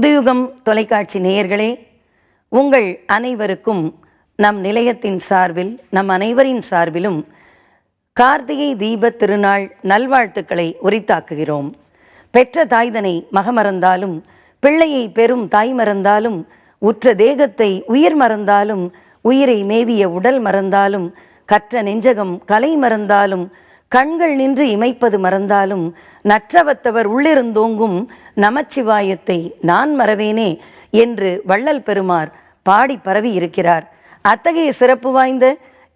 புதுயுகம் தொலைக்காட்சி நேயர்களே உங்கள் அனைவருக்கும் நம் நிலையத்தின் சார்பில் நம் அனைவரின் சார்பிலும் கார்த்திகை தீப திருநாள் நல்வாழ்த்துக்களை உரித்தாக்குகிறோம். பெற்ற தாய்தனை மகமறந்தாலும் பிள்ளையை பெறும் தாய் மறந்தாலும் உற்ற தேகத்தை உயிர் மறந்தாலும் உயிரை மேவிய உடல் மறந்தாலும் கற்ற நெஞ்சகம் கலை மறந்தாலும் கண்கள் நின்று இமைப்பது மறந்தாலும் நற்றவத்தவர் உள்ளிருந்தோங்கும் நமச்சிவாயத்தை நான் மறவேனே என்று வள்ளல் பெருமார் பாடி பரவி இருக்கிறார். அத்தகைய சிறப்பு வாய்ந்த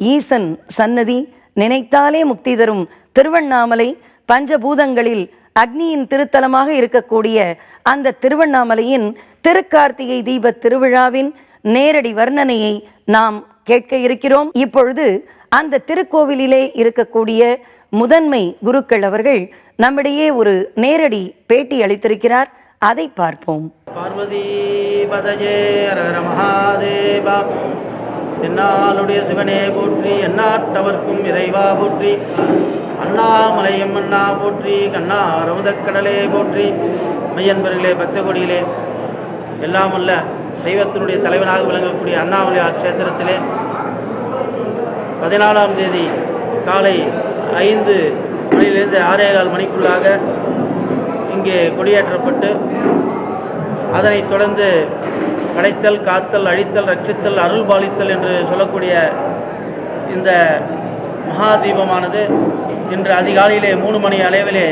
ஈசன் சன்னதி நினைத்தாலே முக்தி தரும் திருவண்ணாமலை பஞ்சபூதங்களில் அக்னியின் திருத்தலமாக இருக்கக்கூடிய அந்த திருவண்ணாமலையின் திருக்கார்த்திகை தீப திருவிழாவின் நேரடி வர்ணனையை நாம் கேட்க இருக்கிறோம். இப்பொழுது அந்த திருக்கோவிலிலே இருக்கக்கூடிய முதன்மை குருக்கள் அவர்கள் நம்மிடையே ஒரு நேரடி பேட்டி அளித்திருக்கிறார். அதை பார்ப்போம். பார்வதி பதஜே மகாதேவா. என்னாளுடைய சிவனே போற்றி என்னாட்டவர்க்கும் இறைவா போற்றி. அண்ணாமலையம் அண்ணா போற்றி கண்ணா ரமுதக்கடலே போற்றி. மையன்பர்களே பக்த கொடியிலே. எல்லாம் அல்ல சைவத்தினுடைய தலைவனாக விளங்கக்கூடிய அண்ணாமலை ஆட்சேத்திரத்திலே பதினாலாம் தேதி காலை ஐந்து மணியிலிருந்து ஆறே கால் மணிக்குள்ளாக இங்கே கொடியேற்றப்பட்டு அதனைத் தொடர்ந்து படைத்தல் காத்தல் அழித்தல் ரட்சித்தல் அருள் பாலித்தல் என்று சொல்லக்கூடிய இந்த மகா தீபமானது இன்று அதிகாலையிலே மூணு மணி அளவிலே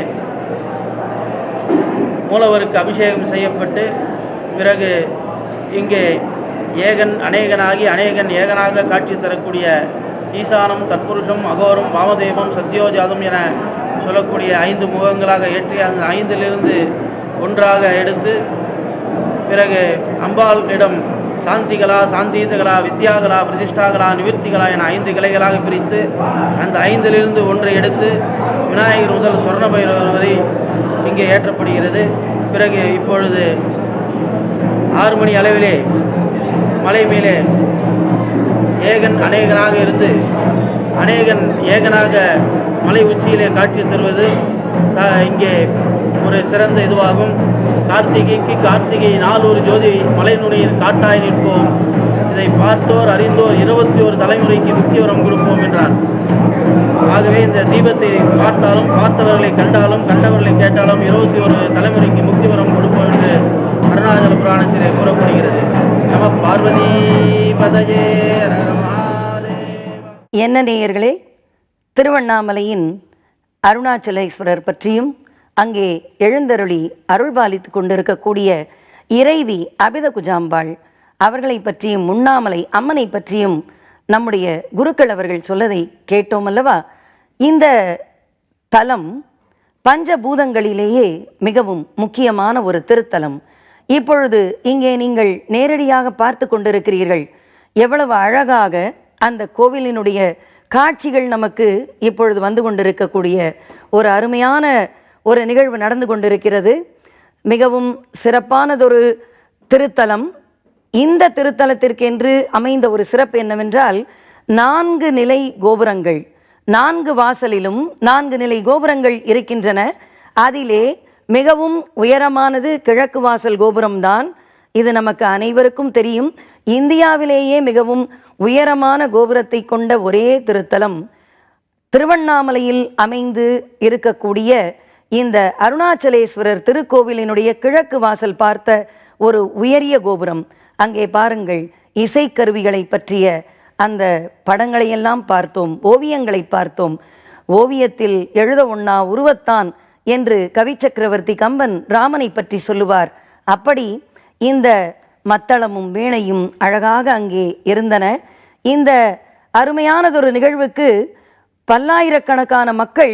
மூலவருக்கு அபிஷேகம் செய்யப்பட்டு பிறகு இங்கே ஏகன் அநேகனாகி அநேகன் ஏகனாக காட்சி தரக்கூடிய ஈசானம் தற்புருஷம் அகோரம் வாமதேவம் சத்யோஜாதம் என சொல்லக்கூடிய ஐந்து முகங்களாக ஏற்றி அந்த ஐந்திலிருந்து ஒன்றாக எடுத்து பிறகு அம்பாளிடம் சாந்திகளா சாந்தீதகளா வித்யாகலா பிரதிஷ்டாகலா நிவர்த்திகளா என ஐந்து கிளைகளாக பிரித்து அந்த ஐந்திலிருந்து ஒன்றை எடுத்து விநாயகர் முதல் சொர்ண பைரவர் வரை இங்கே ஏற்றப்படுகிறது. பிறகு இப்பொழுது ஆறு மணி அளவிலே மலை மேலே ஏகன் அநேகனாக இருந்து அநேகன் ஏகனாக மலை உச்சியிலே காட்சி தருவது ச இங்கே ஒரு சிறந்த இதுவாகும். கார்த்திகைக்கு கார்த்திகை நாலூர் ஜோதி மலை நுனியில் காட்டாய் நிற்போம். இதை பார்த்தோர் அறிந்தோர் இருபத்தி ஒரு தலைமுறைக்கு முக்கியவரம் கொடுப்போம் என்றார். ஆகவே இந்த தீபத்தை பார்த்தாலும் பார்த்தவர்களை கண்டாலும் கண்டவர்களை கேட்டாலும் இருபத்தி ஒரு தலைமுறைக்கு முக்திவரம் கொடுப்போம் என்று அருணாச்சல புராணத்திலே கூறப்படுகிறது. நம பார்வதி பதஜே என்ன நேயர்களே திருவண்ணாமலையின் அருணாச்சலேஸ்வரர் பற்றியும் அங்கே எழுந்தருளி அருள்பாலித்து கொண்டிருக்கக்கூடிய இறைவி அபித குஜாம்பாள் அவர்களை பற்றியும் முன்னாமலை அம்மனை பற்றியும் நம்முடைய குருக்கள் அவர்கள் சொல்லதை கேட்டோம் அல்லவா? இந்த தலம் பஞ்சபூதங்களிலேயே மிகவும் முக்கியமான ஒரு திருத்தலம். இப்பொழுது இங்கே நீங்கள் நேரடியாக பார்த்து கொண்டிருக்கிறீர்கள். எவ்வளவு அழகாக அந்த கோவிலினுடைய காட்சிகள் நமக்கு இப்பொழுது வந்து கொண்டிருக்கக்கூடிய ஒரு அருமையான ஒரு நிகழ்வு நடந்து கொண்டிருக்கிறது. மிகவும் சிறப்பானதொரு திருத்தலம். இந்த திருத்தலத்திற்கென்று அமைந்த ஒரு சிறப்பு என்னவென்றால் நான்கு நிலை கோபுரங்கள். நான்கு வாசலிலும் நான்கு நிலை கோபுரங்கள் இருக்கின்றன. அதிலே மிகவும் உயரமானது கிழக்கு வாசல் கோபுரம்தான். இது நமக்கு அனைவருக்கும் தெரியும். இந்தியாவிலேயே மிகவும் உயரமான கோபுரத்தை கொண்ட ஒரே திருத்தலம் திருவண்ணாமலையில் அமைந்து இருக்கக்கூடிய இந்த அருணாச்சலேஸ்வரர் திருக்கோவிலினுடைய கிழக்கு வாசல் பார்த்த ஒரு உயரிய கோபுரம். அங்கே பாருங்கள் இசைக்கருவிகளை பற்றிய அந்த படங்களை எல்லாம் பார்த்தோம் ஓவியங்களை பார்த்தோம். ஓவியத்தில் எழுத ஒண்ணா உருவத்தான் என்று கவி சக்கரவர்த்தி கம்பன் ராமனை பற்றி சொல்லுவார். அப்படி இந்த மத்தளமும் வீணையும் அழகாக அங்கே இருந்தன. இந்த அருமையானதொரு நிகழ்வுக்கு பல்லாயிரக்கணக்கான மக்கள்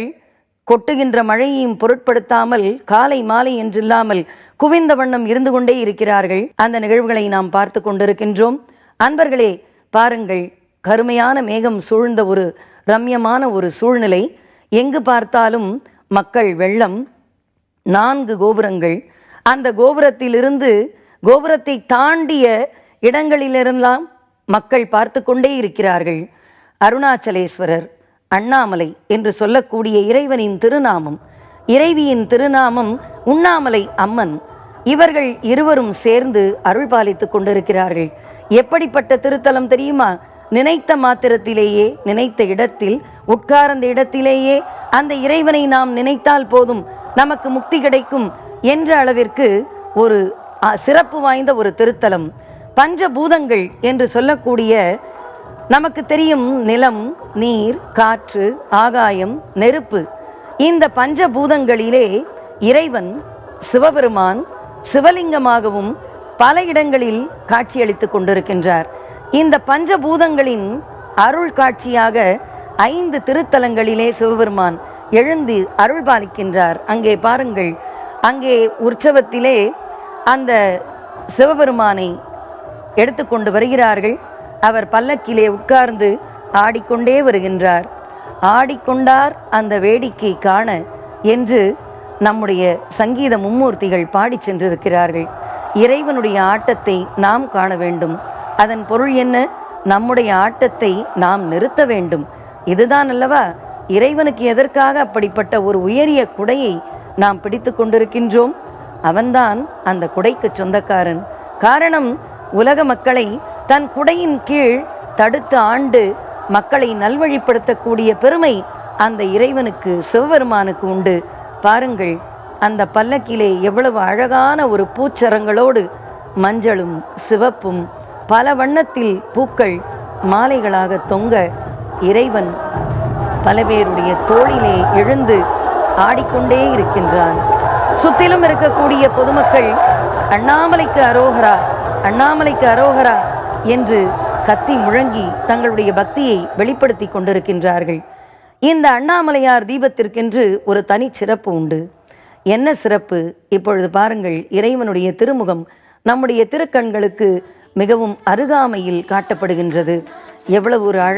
கொட்டுகின்ற மழையையும் பொருட்படுத்தாமல் காலை மாலை என்றில்லாமல் குவிந்த வண்ணம் இருந்து கொண்டே இருக்கிறார்கள். அந்த நிகழ்வுகளை நாம் பார்த்து கொண்டிருக்கின்றோம். அன்பர்களே பாருங்கள். கருமையான மேகம் சூழ்ந்த ஒரு ரம்யமான ஒரு சூழ்நிலை. எங்கு பார்த்தாலும் மக்கள் வெள்ளம் நான்கு கோபுரங்கள். அந்த கோபுரத்திலிருந்து கோபுரத்தை தாண்டிய இடங்களிலிருந்தெல்லாம் மக்கள் பார்த்து கொண்டே இருக்கிறார்கள். அருணாச்சலேஸ்வரர் அண்ணாமலை என்று சொல்லக்கூடிய இறைவனின் திருநாமம் இறைவியின் திருநாமம் உண்ணாமலை அம்மன். இவர்கள் இருவரும் சேர்ந்து அருள் பாலித்து கொண்டிருக்கிறார்கள். எப்படிப்பட்ட திருத்தலம் தெரியுமா? நினைத்த மாத்திரத்திலேயே நினைத்த இடத்தில் உட்கார்ந்த இடத்திலேயே அந்த இறைவனை நாம் நினைத்தால் போதும் நமக்கு முக்தி கிடைக்கும் என்ற அளவிற்கு ஒரு சிறப்பு வாய்ந்த ஒரு திருத்தலம். பஞ்சபூதங்கள் என்று சொல்லக்கூடிய நமக்கு தெரியும் நிலம் நீர் காற்று ஆகாயம் நெருப்பு. இந்த பஞ்சபூதங்களிலே இறைவன் சிவபெருமான் சிவலிங்கமாகவும் பல இடங்களில் காட்சியளித்துக் கொண்டிருக்கின்றார். இந்த பஞ்சபூதங்களின் அருள் காட்சியாக ஐந்து திருத்தலங்களிலே சிவபெருமான் எழுந்து அருள் பாலிக்கின்றார். அங்கே பாருங்கள் அங்கே உற்சவத்திலே அந்த சிவபெருமானை எடுத்துக்கொண்டு வருகிறார்கள். அவர் பல்லக்கிலே உட்கார்ந்து ஆடிக்கொண்டே வருகின்றார். ஆடிக்கொண்டார் அந்த வேடிக்கை காண என்று நம்முடைய சங்கீத மும்மூர்த்திகள் பாடிச் சென்றிருக்கிறார்கள். இறைவனுடைய ஆட்டத்தை நாம் காண வேண்டும். அதன் பொருள் என்ன? நம்முடைய ஆட்டத்தை நாம் நிறுத்த வேண்டும். இதுதான் அல்லவா? இறைவனுக்கு எதற்காக அப்படிப்பட்ட ஒரு உயரிய குடையை நாம் பிடித்து கொண்டிருக்கின்றோம்? அவன்தான் அந்த குடைக்கு சொந்தக்காரன். காரணம் உலக மக்களை தன் குடையின் கீழ் தடுத்து ஆண்டு மக்களை நல்வழிப்படுத்தக்கூடிய பெருமை அந்த இறைவனுக்கு சிவபெருமானுக்கு உண்டு. பாருங்கள் அந்த பல்லக்கிலே எவ்வளவு அழகான ஒரு பூச்சரங்களோடு மஞ்சளும் சிவப்பும் பல வண்ணத்தில் பூக்கள் மாலைகளாக தொங்க இறைவன் பல பேருடைய தோளிலே எழுந்து ஆடிக்கொண்டே இருக்கின்றான். சுத்திலும் இருக்கக்கூடிய பொதுமக்கள் அண்ணாமலைக்கு அரோகரா அண்ணாமலைக்கு அரோகரா என்று கத்தி முழங்கி தங்களுடைய பக்தியை வெளிப்படுத்தி கொண்டிருக்கின்றார்கள். இந்த அண்ணாமலையார் தீபத்திற்கென்று ஒரு தனி சிறப்பு உண்டு. என்ன சிறப்பு? இப்பொழுது பாருங்கள் இறைவனுடைய திருமுகம் நம்முடைய திருக்கண்களுக்கு மிகவும் அருகாமையில் காட்டப்படுகின்றது. எவ்வளவு ஒரு அழ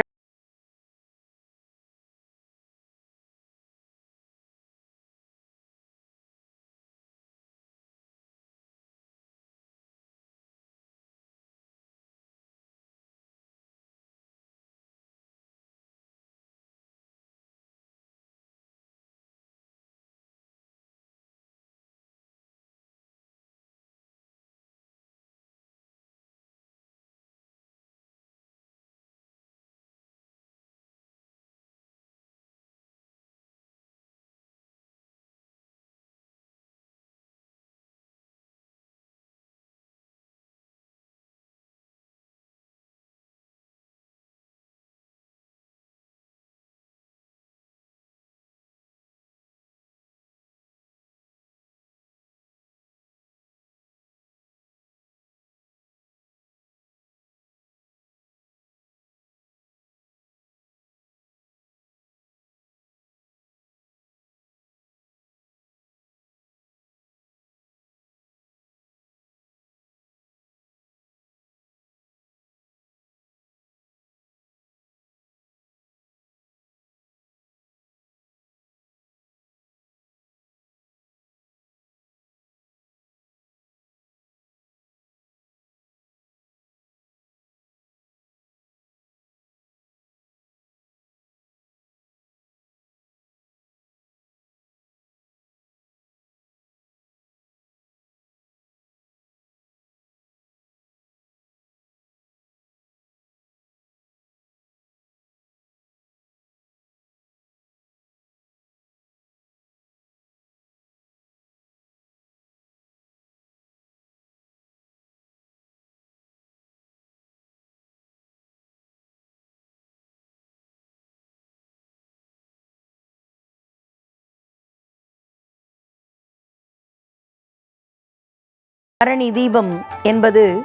பரணி தீபம் என்பது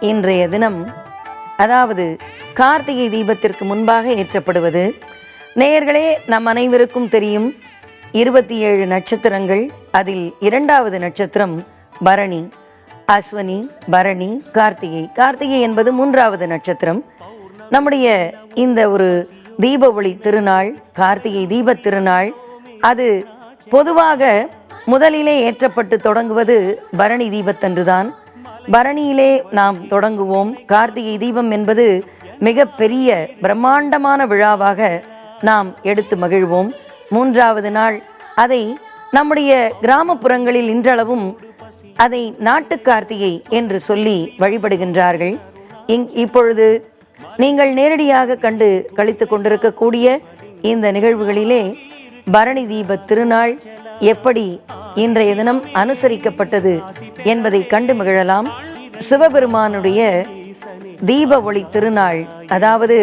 இன்றைய தினம் அதாவது கார்த்திகை தீபத்திற்கு முன்பாக ஏற்றப்படுவது. நேயர்களே நம் அனைவருக்கும் தெரியும் இருபத்தி ஏழு நட்சத்திரங்கள் அதில் இரண்டாவது நட்சத்திரம் பரணி அஸ்வனி பரணி கார்த்திகை. கார்த்திகை என்பது மூன்றாவது நட்சத்திரம். நம்முடைய இந்த ஒரு தீப ஒளி திருநாள் கார்த்திகை தீபத் திருநாள் அது பொதுவாக முதலிலே ஏற்றப்பட்டு தொடங்குவது பரணி தீபத்தன்றுதான். பரணியிலே நாம் தொடங்குவோம். கார்த்திகை தீபம் என்பது மிக பெரிய பிரம்மாண்டமான விழாவாக நாம் எடுத்து மகிழ்வோம். மூன்றாவது நாள் அதை நம்முடைய கிராமப்புறங்களில் இன்றளவும் அதை நாட்டு கார்த்திகை என்று சொல்லி வழிபடுகின்றார்கள். இங் இப்பொழுது நீங்கள் நேரடியாக கண்டு கழித்துக் கொண்டிருக்கக்கூடிய இந்த நிகழ்வுகளிலே பரணி தீப திருநாள் எப்படி இன்றைய தினம் அனுசரிக்கப்பட்டது என்பதை கண்டு மகிழலாம். சிவபெருமானுடைய தீப ஒளி திருநாள் அதாவது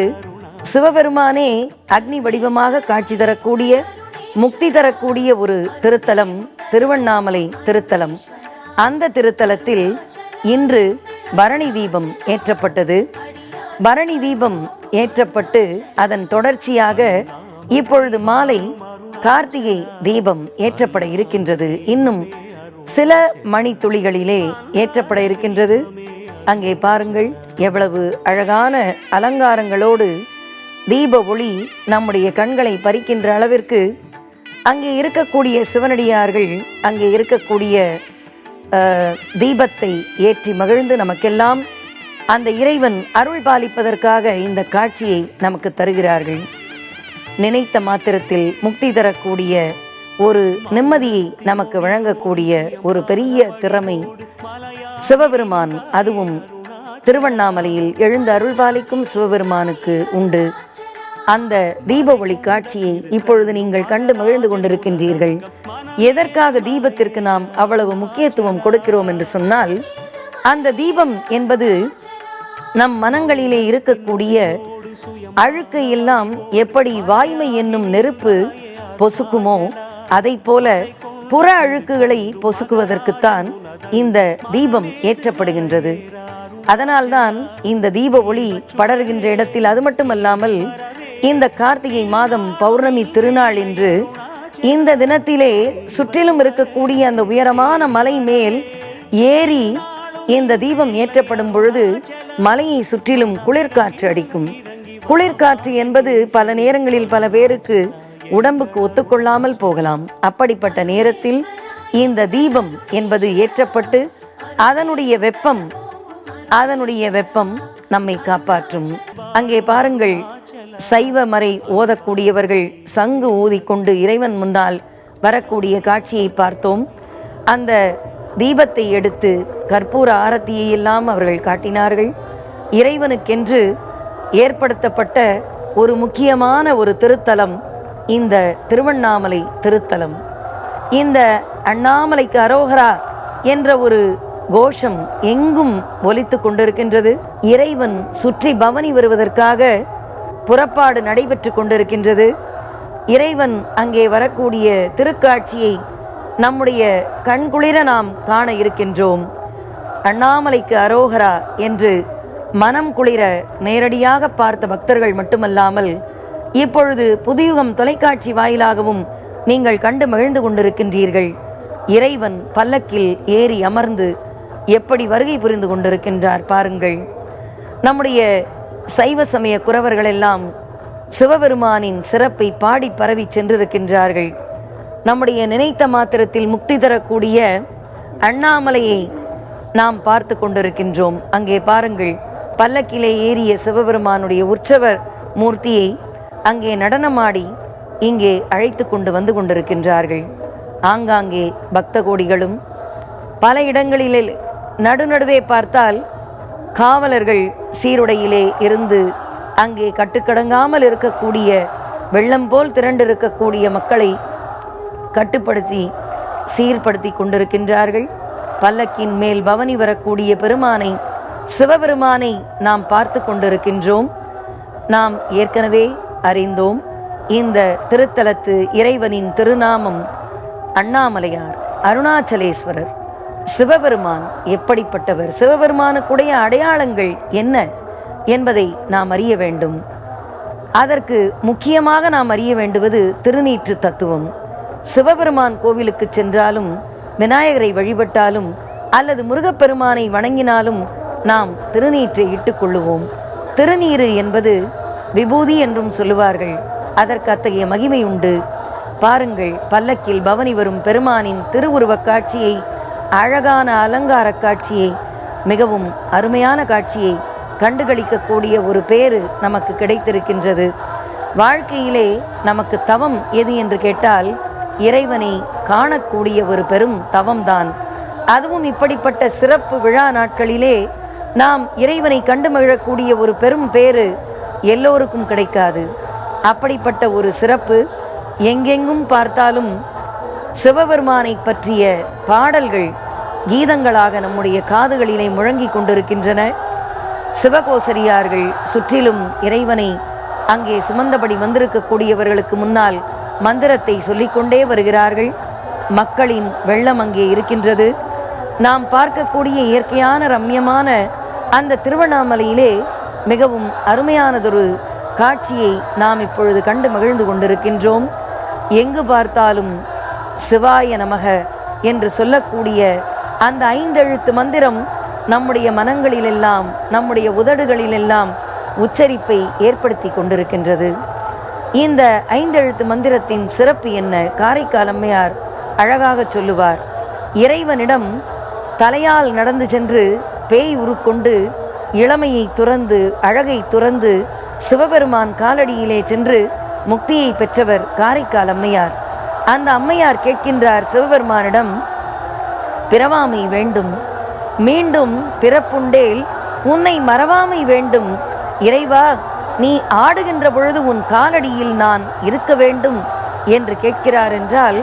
சிவபெருமானே அக்னி வடிவமாக காட்சி தரக்கூடிய முக்தி தரக்கூடிய ஒரு திருத்தலம் திருவண்ணாமலை திருத்தலம். அந்த திருத்தலத்தில் இன்று பரணி தீபம் ஏற்றப்பட்டது. பரணி தீபம் ஏற்றப்பட்டு அதன் தொடர்ச்சியாக இப்பொழுது மாலை கார்த்திகை தீபம் ஏற்றப்பட இருக்கின்றது. இன்னும் சில மணித்துளிகளிலே ஏற்றப்பட இருக்கின்றது. அங்கே பாருங்கள் எவ்வளவு அழகான அலங்காரங்களோடு தீப ஒளி நம்முடைய கண்களை பறிக்கின்ற அளவிற்கு அங்கே இருக்கக்கூடிய சிவனடியார்கள் அங்கே இருக்கக்கூடிய தீபத்தை ஏற்றி மகிழ்ந்து நமக்கெல்லாம் அந்த இறைவன் அருள் பாலிப்பதற்காக இந்த காட்சியை நமக்கு தருகிறார்கள். நினைத்த மாத்திரத்தில் முக்தி தரக்கூடிய ஒரு நிம்மதியை நமக்கு வழங்கக்கூடிய ஒரு பெரிய திறமை. சிவபெருமான் அதுவும் திருவண்ணாமலையில் எழுந்த அருள்பாலிக்கும் சிவபெருமானுக்கு உண்டு. அந்த தீப ஒளி காட்சியை இப்பொழுது நீங்கள் கண்டு மகிழ்ந்து கொண்டிருக்கின்றீர்கள். எதற்காக தீபத்திற்கு நாம் அவ்வளவு முக்கியத்துவம் கொடுக்கிறோம் என்று சொன்னால் அந்த தீபம் என்பது நம் மனங்களிலே இருக்கக்கூடிய அழுக்கு எல்லாம் எப்படி வாய்மை என்னும் நெருப்பு பொசுக்குமோ அதை போல புற அழுக்குகளை பொசுக்குவதற்குத்தான் இந்த தீபம் ஏற்றப்படுகின்றது. அதனால்தான் இந்த தீப ஒளி படர்கின்ற இடத்தில் அது மட்டுமல்லாமல் இந்த கார்த்திகை மாதம் பௌர்ணமி திருநாள் என்று இந்த தினத்திலே சுற்றிலும் இருக்கக்கூடிய அந்த உயரமான மலை மேல் ஏறி இந்த தீபம் ஏற்றப்படும் பொழுது மலையை சுற்றிலும் குளிர்காற்று அடிக்கும். குளிர்காற்று என்பது பல நேரங்களில் பல பேருக்கு உடம்புக்கு ஒத்துக்கொள்ளாமல் போகலாம். அப்படிப்பட்ட நேரத்தில் இந்த தீபம் என்பது ஏற்றப்பட்டு அதனுடைய வெப்பம் அதனுடைய வெப்பம் நம்மை காப்பாற்றும். அங்கே பாருங்கள் சைவ மறை ஓதக்கூடியவர்கள் சங்கு ஊதிக்கொண்டு இறைவன் முன்னால் வரக்கூடிய காட்சியை பார்த்தோம். அந்த தீபத்தை எடுத்து கற்பூர ஆரத்தியை எல்லாம் அவர்கள் காட்டினார்கள். இறைவனுக்கென்று ஏற்படுத்தப்பட்ட ஒரு முக்கியமான ஒரு திருத்தலம் இந்த திருவண்ணாமலை திருத்தலம். இந்த அண்ணாமலைக்கு அரோகரா என்ற ஒரு கோஷம் எங்கும் ஒலித்து கொண்டிருக்கின்றது. இறைவன் சுற்றி பவனி வருவதற்காக புறப்பாடு நடைபெற்று கொண்டிருக்கின்றது. இறைவன் அங்கே வரக்கூடிய திருக்காட்சியை நம்முடைய கண்குளிர நாம் காண இருக்கின்றோம். அண்ணாமலைக்கு அரோகரா என்று மனம் குளிர நேரடியாக பார்த்த பக்தர்கள் மட்டுமல்லாமல் இப்பொழுது புதியுகம் தொலைக்காட்சி வாயிலாகவும் நீங்கள் கண்டு மகிழ்ந்து கொண்டிருக்கின்றீர்கள். இறைவன் பல்லக்கில் ஏறி அமர்ந்து எப்படி வருகை புரிந்து கொண்டிருக்கின்றார் பாருங்கள். நம்முடைய சைவ சமய குறவர்கள் எல்லாம் சிவபெருமானின் சிறப்பை பாடி பரவி சென்றிருக்கின்றார்கள். நம்முடைய நினைத்த மாத்திரத்தில் முக்தி தரக்கூடிய அண்ணாமலையை நாம் பார்த்து கொண்டிருக்கின்றோம். அங்கே பாருங்கள். பல்லக்கிலே ஏறிய சிவபெருமானுடைய உற்சவர் மூர்த்தியை அங்கே நடனமாடி இங்கே அழைத்து கொண்டு வந்து கொண்டிருக்கின்றார்கள். ஆங்காங்கே பக்த கோடிகளும் பல இடங்களிலே நடுநடுவே பார்த்தால் காவலர்கள் சீருடையிலே இருந்து அங்கே கட்டுக்கடங்காமல் இருக்கக்கூடிய வெள்ளம் போல் திரண்டிருக்கக்கூடிய மக்களை கட்டுப்படுத்தி சீர்படுத்தி கொண்டிருக்கின்றார்கள். பல்லக்கின் மேல் பவனி வரக்கூடிய பெருமானை சிவபெருமானை நாம் பார்த்து கொண்டிருக்கின்றோம். நாம் ஏற்கனவே அறிந்தோம் இந்த திருத்தலத்து இறைவனின் திருநாமம் அண்ணாமலையார் அருணாச்சலேஸ்வரர். சிவபெருமான் எப்படிப்பட்டவர்? சிவபெருமானுக்குடைய அடையாளங்கள் என்ன என்பதை நாம் அறிய வேண்டும். அதற்கு முக்கியமாக நாம் அறிய வேண்டுவது திருநீற்று தத்துவம். சிவபெருமான் கோவிலுக்கு சென்றாலும் விநாயகரை வழிபட்டாலும் அல்லது முருகப்பெருமானை வணங்கினாலும் நாம் திருநீற்றை இட்டுக் கொள்ளுவோம் திருநீறு என்பது விபூதி என்றும் சொல்லுவார்கள். அதற்கு அத்தகைய மகிமை உண்டு. பாருங்கள் பல்லக்கில் பவனி வரும் பெருமானின் திருவுருவக் காட்சியை அழகான அலங்கார காட்சியை மிகவும் அருமையான காட்சியை கண்டுகளிக்கக்கூடிய ஒரு பேறு நமக்கு கிடைத்திருக்கின்றது. வாழ்க்கையிலே நமக்கு தவம் எது என்று கேட்டால் இறைவனை காணக்கூடிய ஒரு பெரும் தவம்தான். அதுவும் இப்படிப்பட்ட சிறப்பு விழா நாட்களிலே நாம் இறைவனை கண்டு மகிழக்கூடிய ஒரு பெரும் பேறு எல்லோருக்கும் கிடைக்காது. அப்படிப்பட்ட ஒரு சிறப்பு எங்கெங்கும் பார்த்தாலும் சிவபெருமானை பற்றிய பாடல்கள் கீதங்களாக நம்முடைய காதுகளிலே முழங்கிக் கொண்டிருக்கின்றன. சிவகோசரியார்கள் சுற்றிலும் இறைவனை அங்கே சுமந்தபடி வந்திருக்கக்கூடியவர்களுக்கு முன்னால் மந்திரத்தை சொல்லிக்கொண்டே வருகிறார்கள். மக்களின் வெள்ளம் அங்கே இருக்கின்றது. நாம் பார்க்கக்கூடிய இயற்கையான ரம்யமான அந்த திருவண்ணாமலையிலே மிகவும் அருமையானதொரு காட்சியை நாம் இப்பொழுது கண்டு மகிழ்ந்து கொண்டிருக்கின்றோம். எங்கு பார்த்தாலும் சிவாய நமக என்று சொல்லக்கூடிய அந்த ஐந்தெழுத்து மந்திரம் நம்முடைய மனங்களிலெல்லாம் நம்முடைய உதடுகளிலெல்லாம் உச்சரிப்பை ஏற்படுத்தி கொண்டிருக்கின்றது. இந்த ஐந்தெழுத்து மந்திரத்தின் சிறப்பு என்ன? காரைக்கால் அம்மையார் அழகாக சொல்லுவார் இறைவனிடம் தலையால் நடந்து சென்று பேய் உருக்கொண்டு இளமையை துறந்து அழகை துறந்து சிவபெருமான் காலடியிலே சென்று முக்தியை பெற்றவர் காரைக்கால் அம்மையார். அந்த அம்மையார் கேட்கின்றார் சிவபெருமானிடம் பிறவாமை வேண்டும். மீண்டும் பிறப்புண்டேல் உன்னை மறவாமை வேண்டும். இறைவா நீ ஆடுகின்ற பொழுது உன் காலடியில் நான் இருக்க வேண்டும் என்று கேட்கிறார் என்றால்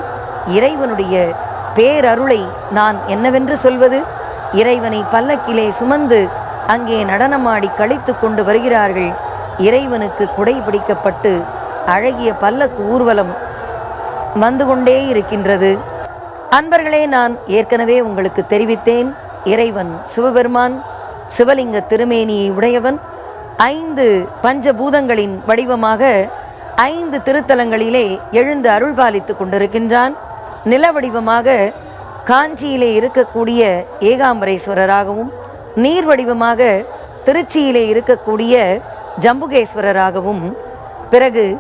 இறைவனுடைய பேரருளை நான் என்னவென்று சொல்வது? இறைவனை பல்லக்கிலே சுமந்து அங்கே நடனமாடி கழித்து கொண்டு வருகிறார்கள். இறைவனுக்கு குடை பிடிக்கப்பட்டு அழகிய பல்லக்கு ஊர்வலம் வந்து கொண்டே இருக்கின்றது. அன்பர்களே நான் ஏற்கனவே உங்களுக்கு தெரிவித்தேன் இறைவன் சிவபெருமான் சிவலிங்க திருமேனியை உடையவன் ஐந்து பஞ்சபூதங்களின் வடிவமாக ஐந்து திருத்தலங்களிலே எழுந்து அருள்பாலித்துக் கொண்டிருக்கின்றான். நில வடிவமாக காஞ்சியிலே இருக்கக்கூடிய ஏகாம்பரேஸ்வரராகவும் நீர் வடிவமாக திருச்சியிலே இருக்கக்கூடிய ஜம்புகேஸ்வரராகவும் பிறகு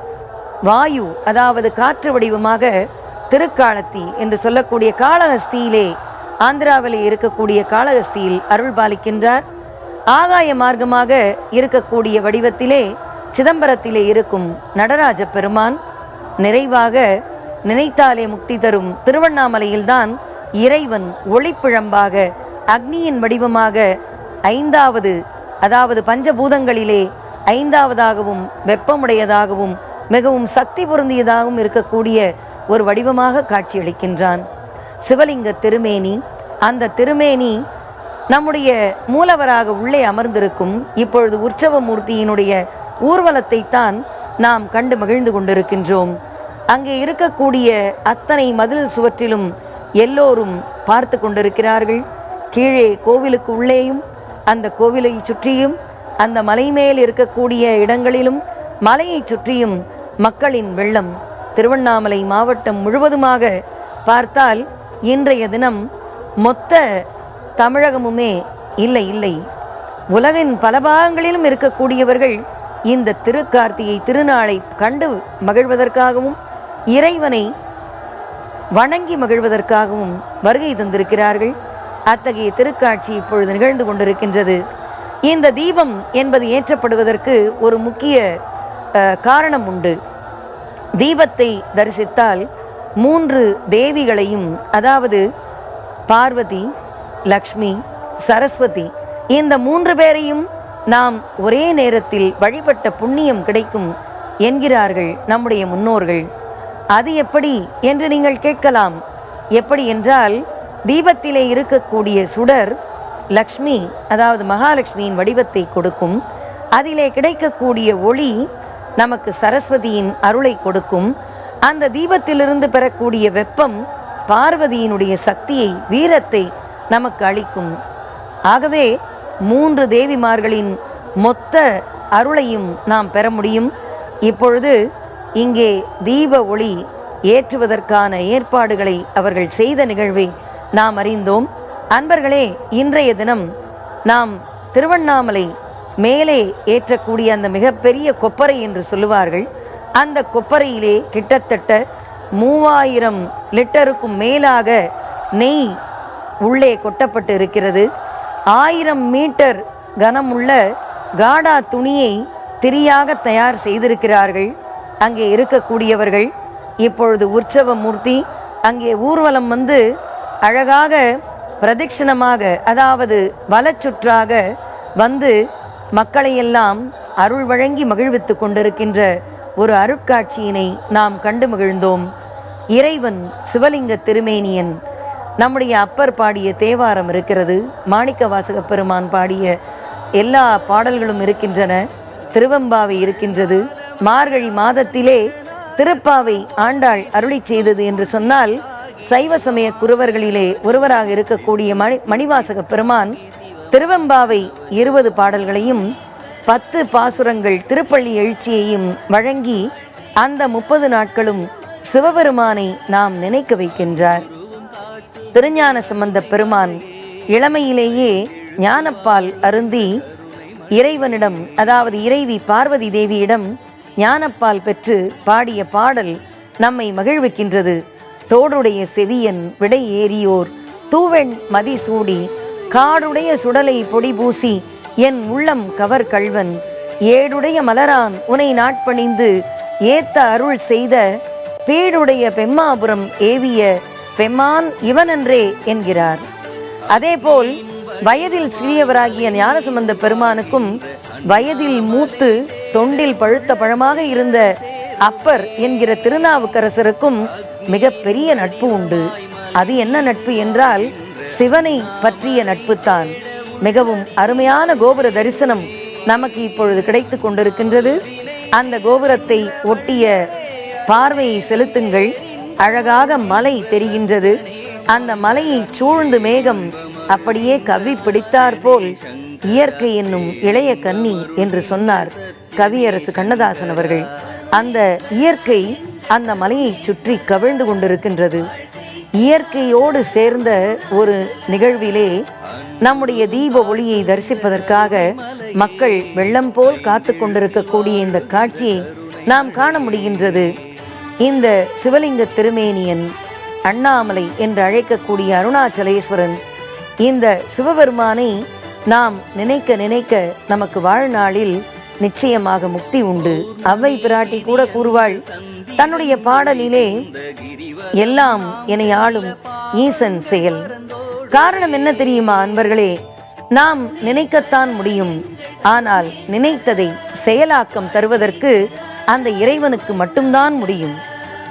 வாயு அதாவது காற்று வடிவமாக திருக்காலத்தி என்று சொல்லக்கூடிய காளஹஸ்தியிலே ஆந்திராவிலே இருக்கக்கூடிய காளஹஸ்தியில் அருள் பாலிக்கின்றார். ஆகாய மார்க்கமாக இருக்கக்கூடிய வடிவத்திலே சிதம்பரத்திலே இருக்கும் நடராஜ பெருமான் நிறைவாக நினைத்தாலே முக்தி தரும் திருவண்ணாமலையில்தான் இறைவன் ஒளிப்பிழம்பாக அக்னியின் வடிவமாக ஐந்தாவது அதாவது பஞ்சபூதங்களிலே ஐந்தாவதாகவும் வெப்பமுடையதாகவும் மிகவும் சக்தி பொருந்தியதாகவும் இருக்கக்கூடிய ஒரு வடிவமாக காட்சியளிக்கின்றான். சிவலிங்க திருமேனி அந்த திருமேனி நம்முடைய மூலவராக உள்ளே அமர்ந்திருக்கும் இப்பொழுது உற்சவ மூர்த்தியினுடைய ஊர்வலத்தை தான் நாம் கண்டு மகிழ்ந்து கொண்டிருக்கின்றோம். அங்கே இருக்கக்கூடிய அத்தனை மதில் சுவற்றிலும் எல்லோரும் பார்த்து கொண்டிருக்கிறார்கள். கீழே கோவிலுக்கு உள்ளேயும் அந்த கோவிலை சுற்றியும் அந்த மலை மேல் இருக்கக்கூடிய இடங்களிலும் மலையை சுற்றியும் மக்களின் வெள்ளம் திருவண்ணாமலை மாவட்டம் முழுவதுமாக பார்த்தால் இன்றைய தினம் மொத்த தமிழகமுமே இல்லை இல்லை. உலகின் பல பாகங்களிலும் இருக்கக்கூடியவர்கள் இந்த திருக்கார்த்திகை திருநாளை கண்டு மகிழ்வதற்காகவும் இறைவனை வணங்கி மகிழ்வதற்காகவும் வருகை தந்திருக்கிறார்கள். அத்தகைய திருக்காட்சி இப்பொழுது நிகழ்ந்து கொண்டிருக்கின்றது. இந்த தீபம் என்பது ஏற்றப்படுவதற்கு ஒரு முக்கிய காரணம் உண்டு. தீபத்தை தரிசித்தால் மூன்று தேவிகளையும் அதாவது பார்வதி லக்ஷ்மி சரஸ்வதி இந்த மூன்று பேரையும் நாம் ஒரே நேரத்தில் வழிபட்ட புண்ணியம் கிடைக்கும் என்கிறார்கள் நம்முடைய முன்னோர்கள். அது எப்படி என்று நீங்கள் கேட்கலாம். எப்படி என்றால் தீபத்திலே இருக்கக்கூடிய சுடர் லக்ஷ்மி அதாவது மகாலட்சுமியின் வடிவத்தை கொடுக்கும். அதிலே கிடைக்கக்கூடிய ஒளி நமக்கு சரஸ்வதியின் அருளை கொடுக்கும். அந்த தீபத்திலிருந்து பெறக்கூடிய வெப்பம் பார்வதியினுடைய சக்தியை வீரத்தை நமக்கு அளிக்கும். ஆகவே மூன்று தேவிமார்களின் மொத்த அருளையும் நாம் பெற முடியும். இப்பொழுது இங்கே தீப ஒளி ஏற்றுவதற்கான ஏற்பாடுகளை அவர்கள் செய்த நிகழ்வை நாம் அறிந்தோம். அன்பர்களே இன்றைய தினம் நாம் திருவண்ணாமலை மேலே ஏற்றக்கூடிய அந்த மிகப்பெரிய கொப்பரை என்று சொல்லுவார்கள். அந்த கொப்பரையிலே கிட்டத்தட்ட மூவாயிரம் லிட்டருக்கும் மேலாக நெய் உள்ளே கொட்டப்பட்டு இருக்கிறது. ஆயிரம் மீட்டர் கனமுள்ள காடா துணியை திரியாக தயார் செய்திருக்கிறார்கள். அங்கே இருக்கக்கூடியவர்கள் இப்பொழுது உற்சவ மூர்த்தி அங்கே ஊர்வலம் வந்து அழகாக பிரதட்சிணமாக அதாவது வலச்சுற்றாக வந்து மக்களையெல்லாம் அருள் வழங்கி மகிழ்வித்துக் கொண்டிருக்கின்ற ஒரு அருட்காட்சியினை நாம் கண்டு மகிழ்ந்தோம். இறைவன் சிவலிங்க திருமேனியன் நம்முடைய அப்பர் பாடிய தேவாரம் இருக்கிறது. மாணிக்க வாசக பெருமான் பாடிய எல்லா பாடல்களும் இருக்கின்றன. திருவம்பாவை இருக்கின்றது. மார்கழி மாதத்திலே திருப்பாவை ஆண்டாள் அருளி செய்தது என்று சொன்னால் சைவ சமய குருவர்களிலே ஒருவராக இருக்கக்கூடிய மணி மணிவாசக பெருமான் திருவெம்பாவை இருபது பாடல்களையும் பத்து பாசுரங்கள் திருப்பள்ளி எழுச்சியையும் வழங்கி அந்த முப்பது நாட்களும் சிவபெருமானை நாம் நினைக்க வைக்கின்றார். திருஞான சம்பந்த பெருமான் இளமையிலேயே ஞானப்பால் அருந்தி இறைவனிடம் அதாவது இறைவி பார்வதி தேவியிடம் ஞானப்பால் பெற்று பாடிய பாடல் நம்மை மகிழ்விக்கின்றது. தோடுடைய செவியன் விடை ஏறியோர். தூவெண் மதி சூடி காடுடைய சுடலை பொடி பூசி என் உள்ளம் கவர் கள்வன். ஏடுடைய மலரான் உனை நாட்பணிந்து ஏத்த அருள் செய்த பீடுடைய பெம்மாபுரம் ஏவிய பெம்மான் இவனன்றே என்கிறார். அதேபோல் வயதில் சிறியவராகிய ஞானசம்பந்த பெருமானுக்கும் வயதில் மூத்து தொண்டில் பழுத்த பழமாக இருந்த அப்பர் என்கிற திருநாவுக்கரசருக்கும் மிகப்பெரிய நட்பு உண்டு. அது என்ன நட்பு என்றால் சிவனை பற்றிய நட்புத்தான். மிகவும் அருமையான கோபுர தரிசனம் நமக்கு இப்பொழுது கிடைத்து கொண்டிருக்கின்றது. அந்த கோபுரத்தை ஒட்டிய பார்வையை செலுத்துங்கள். அழகாக மலை தெரிகின்றது. அந்த மலையை சூழ்ந்து மேகம் அப்படியே கவி பிடித்தாற்போல் இயற்கை என்னும் இளைய கன்னி என்று சொன்னார். கவியரசு கண்ணதாசன் அவர்கள். அந்த இயற்கை அந்த மலையை சுற்றி கவிழ்ந்து கொண்டிருக்கின்றது. இயற்கையோடு சேர்ந்த ஒரு நிகழ்விலே நம்முடைய தீப ஒளியை தரிசிப்பதற்காக மக்கள் வெள்ளம் போல் காத்து கொண்டிருக்கக்கூடிய இந்த காட்சியை நாம் காண முடிகின்றது. இந்த சிவலிங்க திருமேனியன் அண்ணாமலை என்று அழைக்கக்கூடிய அருணாச்சலேஸ்வரன் இந்த சிவபெருமானை நாம் நினைக்க நினைக்க நமக்கு வாழ்நாளில் நிச்சயமாக முக்தி உண்டு. அவ்வை பிராட்டி கூட கூறுவாள் தன்னுடைய பாடலிலே எல்லாம் என்னை ஆளும் ஈசன் செயல். காரணம் என்ன தெரியுமா அன்பர்களே? நாம் நினைக்கத்தான் முடியும். ஆனால் நினைத்ததை செயலாக்கம் தருவதற்கு அந்த இறைவனுக்கு மட்டும்தான் முடியும்.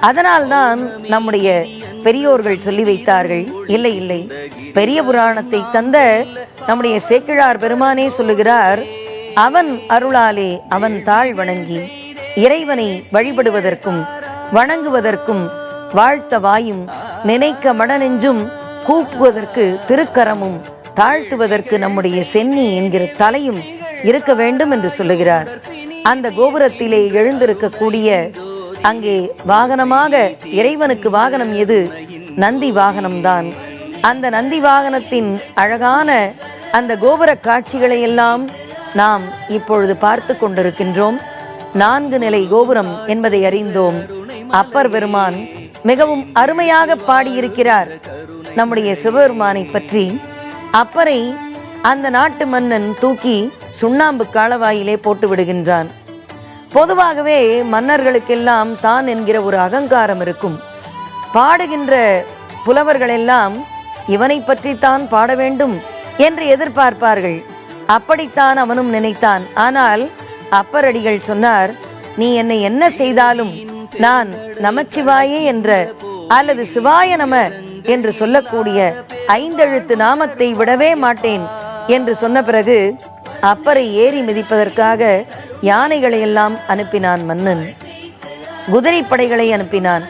அதனால்தான் நம்முடைய பெரியோர்கள் சொல்லி வைத்தார்கள் இல்லை இல்லை. பெரிய புராணத்தை தந்த நம்முடைய சேக்கிழார் பெருமானே சொல்லுகிறார் அவன் அருளாலே அவன் தாழ் வணங்கி இறைவனை வழிபடுவதற்கும் வணங்குவதற்கும் வாழ்த்த வாயும் நினைக்க மடநெஞ்சும் கூப்புவதற்கு திருக்கரமும் தாழ்த்துவதற்கு நம்முடைய சென்னி என்கிற தலையும் இருக்க வேண்டும் என்று சொல்லுகிறார். அந்த கோபுரத்திலே எழுந்திருக்கக்கூடிய அங்கே வாகனமாக இறைவனுக்கு வாகனம் எது? நந்தி வாகனம்தான். அந்த நந்தி வாகனத்தின் அழகான அந்த கோபுர காட்சிகளை எல்லாம் நாம் இப்பொழுது பார்த்து கொண்டிருக்கின்றோம் நான்கு நிலை கோபுரம் என்பதை அறிந்தோம். அப்பர் பெருமான் மிகவும் அருமையாக பாடியிருக்கிறார். நம்முடைய சிவபெருமானை பற்றி அப்பரை அந்த நாட்டு மன்னன் தூக்கி சுண்ணாம்பு காலவாயிலே போட்டு விடுகின்றான். பொதுவாகவே மன்னர்களுக்கெல்லாம் தான் என்கிற ஒரு அகங்காரம் இருக்கும். பாடுகின்ற புலவர்கள் எல்லாம் இவனை பற்றித்தான் பாட வேண்டும் என்று எதிர்பார்ப்பார்கள். அப்படித்தான் அவனும் நினைத்தான். ஆனால் அப்பரடிகள் சொன்னார் நீ என்னை என்ன செய்தாலும் நான் நமச்சிவாயே என்ற அல்லது சிவாய நம என்று சொல்லக்கூடிய ஐந்தெழுத்து நாமத்தை விடவே மாட்டேன் என்று சொன்ன பிறகு அப்பரை ஏறி மிதிப்பதற்காக யானைகளை எல்லாம் அனுப்பினான் மன்னன். குதிரைப்படைகளை அனுப்பினான்.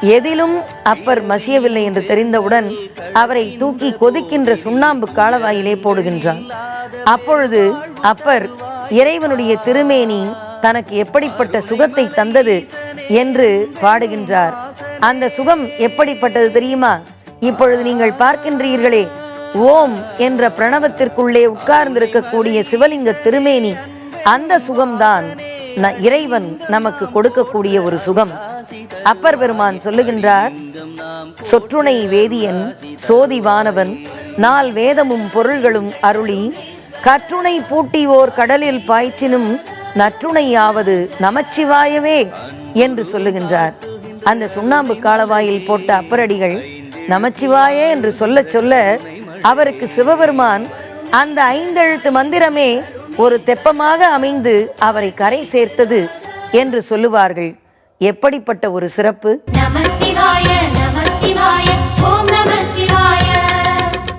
எதிலும் அப்பர் மசியவில்லை என்று தெரிந்தவுடன் அவரை தூக்கி கொதிக்கின்ற சுண்ணாம்பு காலவாயிலே போடுகின்றான். அப்பொழுது அப்பர் இறைவனுடைய திருமேனி தனக்கு எப்படிப்பட்ட சுகத்தை தந்தது? என்று பாடுகின்றார். அந்த சுகம் எப்படிப்பட்டது தெரியுமா? இப்பொழுது நீங்கள் பார்க்கின்றீர்களே ஓம் என்ற பிரணவத்திற்குள்ளே உட்கார்ந்திருக்கக்கூடிய சிவலிங்க திருமேனி அந்த சுகம்தான் இறைவன் நமக்கு கொடுக்கக்கூடிய ஒரு சுகம். அப்பர் பெருமான் சொல்லுகின்றார் சொற்றுணை வேதியன் சோதிவானவன் நால் வேதமும் பொருள்களும் அருளி கற்றுணை பூட்டியோர் கடலில் பாய்ச்சினும் நற்றுணையாவது நமச்சிவாயவே என்று சொல்லுகின்றார். அந்த சுண்ணாம்பு காலவாயில் போட்ட அப்பரடிகள் நமச்சிவாயே என்று சொல்ல சொல்ல அவருக்கு சிவபெருமான் அந்த ஐந்தெழுத்து மந்திரமே ஒரு தெப்பமாக அமைந்து அவரை கரை சேர்த்தது என்று சொல்லுவார்கள். எப்படிப்பட்ட ஒரு சிறப்பு? நம சிவாய நம சிவாய ஓம் நம சிவாய.